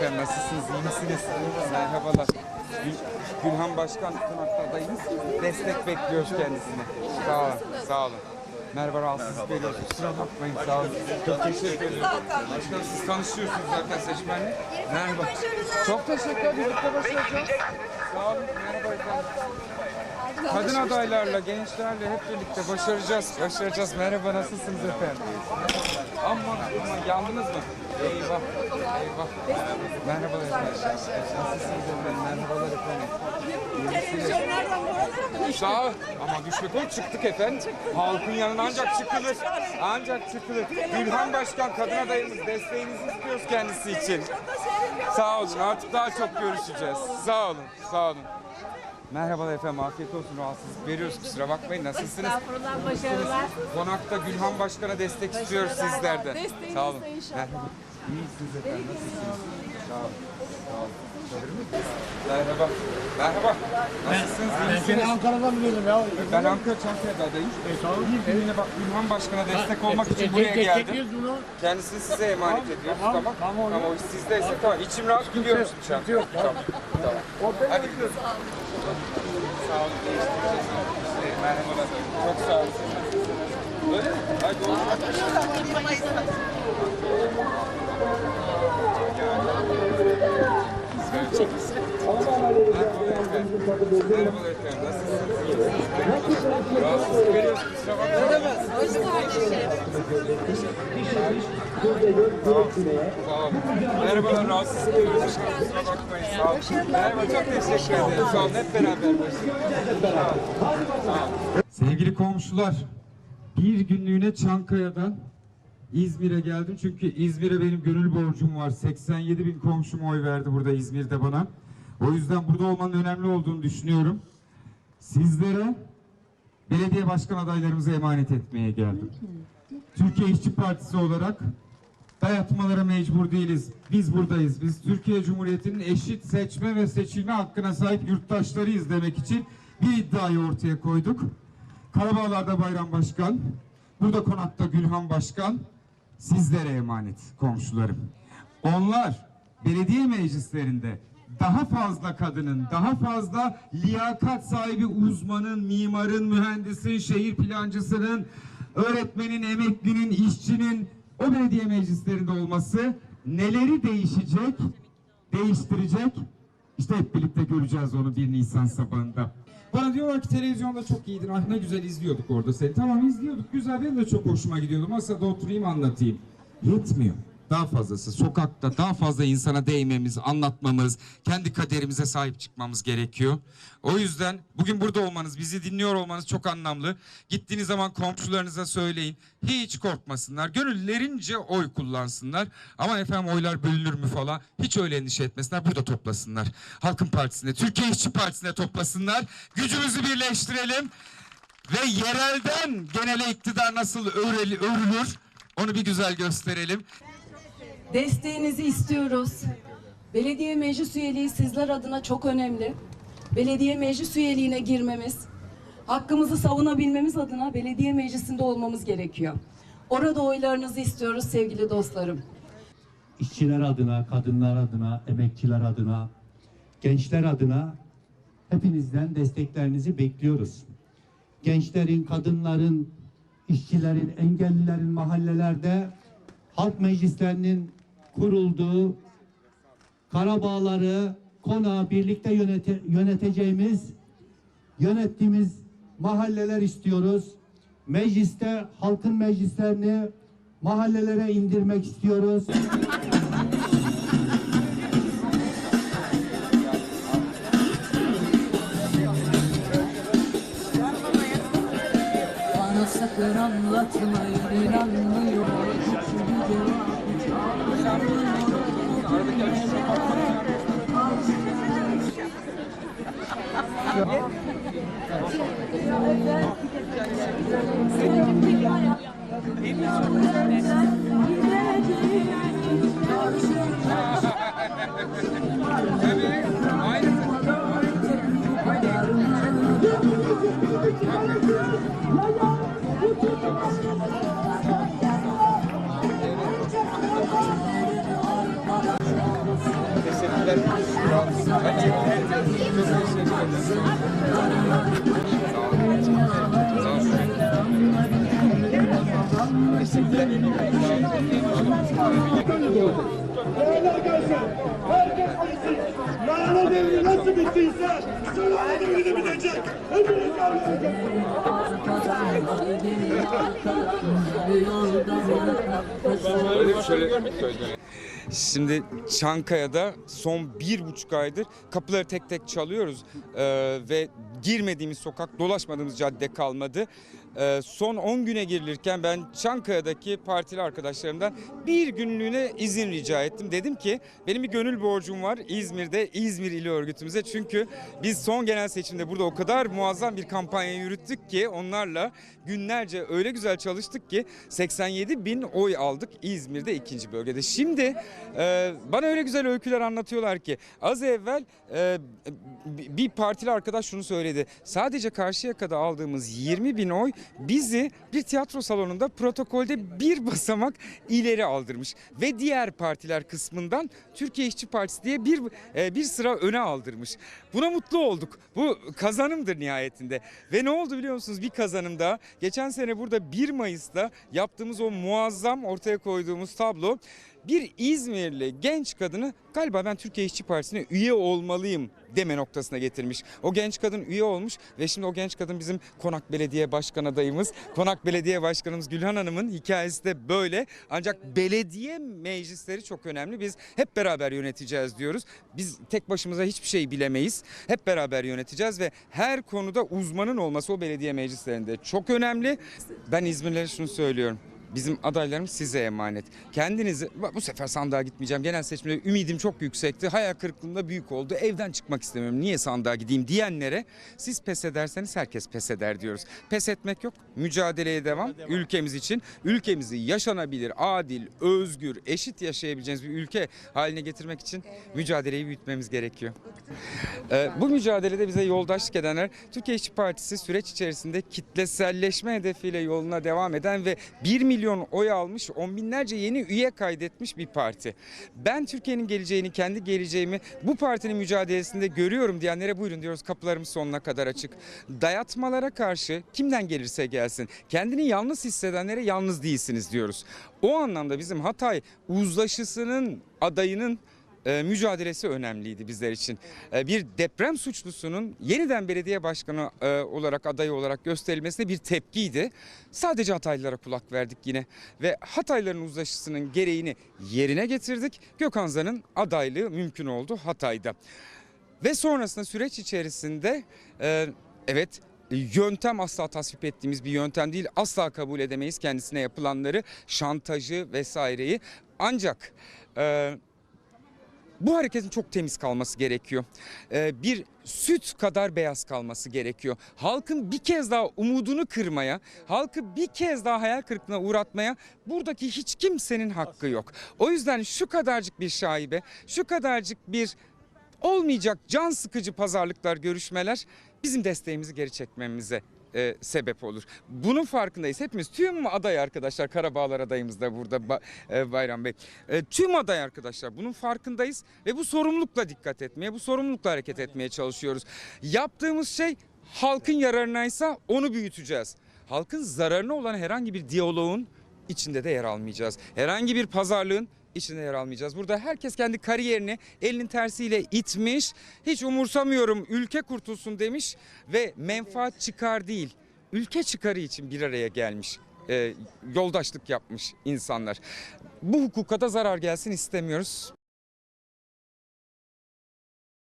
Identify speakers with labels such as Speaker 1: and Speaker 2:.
Speaker 1: efendim. Nasılsınız? İyi misiniz? Merhabalar. Gül, Gülhan Başkan konaktadayız. Destek bekliyoruz kendisine. Sağ olun. Sağ olun. Merhaba rahatsız veriyoruz. Kusura bakmayın. Sağ olun. Çok teşekkür ederim. Başkanım siz tanışıyorsunuz zaten seçmenle. Merhaba. Çok teşekkür ederim. Birlikte başaracağız. Sağ olun. Merhaba efendim. Kadın adaylarla, gençlerle hep birlikte başaracağız. Başaracağız. Merhaba, nasılsınız efendim? Aman aman, yandınız mı? Eyvah, eyvah. Merhabalar efendim. Nasılsınız efendim? Merhabalar efendim.
Speaker 2: Televizyonlardan buralara mı
Speaker 1: Sağ ol. Ama düşmek ol çıktık efendim. Halkın yanına ancak çıkılır. Ancak çıkılır. Gülhan Başkan kadın adayımız desteğinizi istiyoruz kendisi için. Sağ olun. Artık daha çok görüşeceğiz. Sağ olun. Sağ olun. Merhabalar efendim. Afiyet olsun. Rahatsızlık veriyoruz. Kusura bakmayın. Nasılsınız?
Speaker 2: Estağfurullah, başarılar.
Speaker 1: Konakta Gülhan Başkan'a destek istiyoruz sizlerden.
Speaker 2: Desteğiniz
Speaker 1: Sağ olun.
Speaker 2: inşallah.
Speaker 1: Merhaba. İyisiniz efendim. Nasılsınız? Sağ olun. Sağ olun. Merhaba. Merhaba. Nasılsınız?
Speaker 3: Ben seni Ankara'dan biliyordum ya.
Speaker 1: Ben Ankara Çankaya'da adayım. Bir günlüğüne bak Gülhan Başkan'a destek olmak
Speaker 3: E,
Speaker 1: için
Speaker 3: e,
Speaker 1: buraya
Speaker 3: e,
Speaker 1: geldim. Kendisini size emanet ediyoruz.
Speaker 3: tamam,
Speaker 1: Tamam.
Speaker 3: tamam, olur.
Speaker 1: Ama o iş sizdeyse tamam. İçim rahat
Speaker 3: yok,
Speaker 1: Tamam. Tamam. Hadi gidiyoruz. Sağ olun. Değiştireceğiz. İşte, Merhabalar. Çok sağ olun. Öyle mi? Hadi olsun. Merhabalar efendim. Nasılsınız? İyi misiniz? Rahatsızlık veriyoruz. Kusura Merhabalar, rahatsızlık veriyoruz. Kusura bakmayın. Sağ olun. Merhaba, çok teşekkür ederim. Sağ olun. Hep beraber başlayalım. Sevgili komşular, bir günlüğüne Çankaya'dan İzmir'e geldim. Çünkü İzmir'e benim gönül borcum var. 87 bin komşum oy verdi burada İzmir'de bana. O yüzden burada olmanın önemli olduğunu düşünüyorum. Sizlere belediye başkan adaylarımızı emanet etmeye geldim. Türkiye İşçi Partisi olarak dayatmalara mecbur değiliz. Biz buradayız. Biz Türkiye Cumhuriyeti'nin eşit seçme ve seçilme hakkına sahip yurttaşlarıyız demek için bir iddiayı ortaya koyduk. Karabağlar'da Bayram Başkan, burada Konak'ta Gülhan Başkan, sizlere emanet komşularım. Onlar belediye meclislerinde daha fazla kadının, daha fazla liyakat sahibi uzmanın, mimarın, mühendisin, şehir plancısının, öğretmenin, emeklinin, işçinin o belediye meclislerinde olması neleri değişecek, değiştirecek? İşte hep birlikte göreceğiz onu 1 Nisan sabahında. Bana diyorlar ki televizyonda çok iyiydin. Ah ne güzel izliyorduk orada seni. Tamam izliyorduk. Güzel benim de çok hoşuma gidiyordu. Masada oturayım anlatayım. Yetmiyor. Daha fazlası sokakta daha fazla insana değmemiz, anlatmamız, kendi kaderimize sahip çıkmamız gerekiyor. O yüzden bugün burada olmanız, bizi dinliyor olmanız çok anlamlı. Gittiğiniz zaman komşularınıza söyleyin. Hiç korkmasınlar. Gönüllerince oy kullansınlar. Ama efendim oylar bölünür mü falan. Hiç öyle endişe etmesinler. Burada toplasınlar. Halkın Partisi'nde, Türkiye İşçi Partisi'nde toplasınlar. Gücümüzü birleştirelim. Ve yerelden genele iktidar nasıl örülür onu bir güzel gösterelim.
Speaker 4: Desteğinizi istiyoruz. Belediye meclis üyeliği sizler adına çok önemli. Belediye meclis üyeliğine girmemiz, hakkımızı savunabilmemiz adına belediye meclisinde olmamız gerekiyor. Orada oylarınızı istiyoruz sevgili dostlarım.
Speaker 5: işçiler adına, kadınlar adına, emekçiler adına, gençler adına hepinizden desteklerinizi bekliyoruz. Gençlerin, kadınların, işçilerin, engellilerin mahallelerde halk meclislerinin kurulduğu Karabağları, konağı birlikte yönete- yöneteceğimiz, yönettiğimiz mahalleler istiyoruz. Mecliste halkın meclislerini mahallelere indirmek istiyoruz.
Speaker 6: Anlatmayın inanmıyorum
Speaker 1: Tabii.
Speaker 3: Değerli arkadaşlar, herkes bilsin. Lale devri nasıl bittiyse, Sülale devri de bitecek. Hepiniz
Speaker 1: şöyle. Şimdi Çankaya'da son bir buçuk aydır kapıları tek tek çalıyoruz Ee, ve girmediğimiz sokak, dolaşmadığımız cadde kalmadı. Ee, son 10 güne girilirken ben Çankaya'daki partili arkadaşlarımdan bir günlüğüne izin rica ettim. Dedim ki benim bir gönül borcum var İzmir'de, İzmir İl Örgütümüze. Çünkü biz son genel seçimde burada o kadar muazzam bir kampanya yürüttük ki onlarla günlerce öyle güzel çalıştık ki 87 bin oy aldık İzmir'de ikinci bölgede. Şimdi e, bana öyle güzel öyküler anlatıyorlar ki az evvel e, bir partili arkadaş şunu söyledi. Sadece Karşıyaka'da aldığımız 20 bin oy bizi bir tiyatro salonunda protokolde bir basamak ileri aldırmış. Ve diğer partiler kısmından Türkiye İşçi Partisi diye bir e, bir sıra öne aldırmış. Buna mutlu olduk. Bu kazanımdır nihayetinde. Ve ne oldu biliyor musunuz? Bir kazanım daha. Geçen sene burada 1 Mayıs'ta yaptığımız o muazzam ortaya koyduğumuz tablo bir İzmirli genç kadını galiba ben Türkiye İşçi Partisi'ne üye olmalıyım deme noktasına getirmiş. O genç kadın üye olmuş ve şimdi o genç kadın bizim Konak Belediye Başkan adayımız. Konak Belediye Başkanımız Gülhan Hanım'ın hikayesi de böyle. Ancak belediye meclisleri çok önemli. Biz hep beraber yöneteceğiz diyoruz. Biz tek başımıza hiçbir şey bilemeyiz. Hep beraber yöneteceğiz ve her konuda uzmanın olması o belediye meclislerinde çok önemli. Ben İzmirlilere şunu söylüyorum. Bizim adaylarımız size emanet. Kendinizi bu sefer sandığa gitmeyeceğim. Genel seçimde ümidim çok yüksekti. Hayal kırıklığında büyük oldu. Evden çıkmak istemiyorum. Niye sandığa gideyim diyenlere siz pes ederseniz herkes pes eder diyoruz. Pes etmek yok. Mücadeleye devam. Ülkemiz için. Ülkemizi yaşanabilir, adil, özgür, eşit yaşayabileceğiniz bir ülke haline getirmek için mücadeleyi büyütmemiz gerekiyor. Ee, bu mücadelede bize yoldaşlık edenler Türkiye İşçi Partisi süreç içerisinde kitleselleşme hedefiyle yoluna devam eden ve 1 milyon oy almış, on binlerce yeni üye kaydetmiş bir parti. Ben Türkiye'nin geleceğini, kendi geleceğimi bu partinin mücadelesinde görüyorum diyenlere buyurun diyoruz. Kapılarımız sonuna kadar açık. Dayatmalara karşı kimden gelirse gelsin, kendini yalnız hissedenlere yalnız değilsiniz diyoruz. O anlamda bizim Hatay uzlaşısının adayının e, mücadelesi önemliydi bizler için. E, bir deprem suçlusunun yeniden belediye başkanı e, olarak aday olarak gösterilmesine bir tepkiydi. Sadece Hataylılara kulak verdik yine ve Hataylıların uzlaşısının gereğini yerine getirdik. Gökhan Zan'ın adaylığı mümkün oldu Hatay'da. Ve sonrasında süreç içerisinde evet yöntem asla tasvip ettiğimiz bir yöntem değil. Asla kabul edemeyiz kendisine yapılanları, şantajı vesaireyi. Ancak e, bu hareketin çok temiz kalması gerekiyor. Ee, bir süt kadar beyaz kalması gerekiyor. Halkın bir kez daha umudunu kırmaya, halkı bir kez daha hayal kırıklığına uğratmaya buradaki hiç kimsenin hakkı yok. O yüzden şu kadarcık bir şaibe, şu kadarcık bir olmayacak can sıkıcı pazarlıklar, görüşmeler bizim desteğimizi geri çekmemize e, sebep olur. Bunun farkındayız. Hepimiz tüm aday arkadaşlar Karabağlar adayımız da burada Ba- e, Bayram Bey. E, tüm aday arkadaşlar bunun farkındayız ve bu sorumlulukla dikkat etmeye, bu sorumlulukla hareket etmeye çalışıyoruz. Yaptığımız şey halkın yararınaysa onu büyüteceğiz. Halkın zararına olan herhangi bir diyaloğun içinde de yer almayacağız. Herhangi bir pazarlığın içinde yer almayacağız. Burada herkes kendi kariyerini elinin tersiyle itmiş. Hiç umursamıyorum ülke kurtulsun demiş ve menfaat çıkar değil. Ülke çıkarı için bir araya gelmiş. e, yoldaşlık yapmış insanlar. Bu hukuka da zarar gelsin istemiyoruz.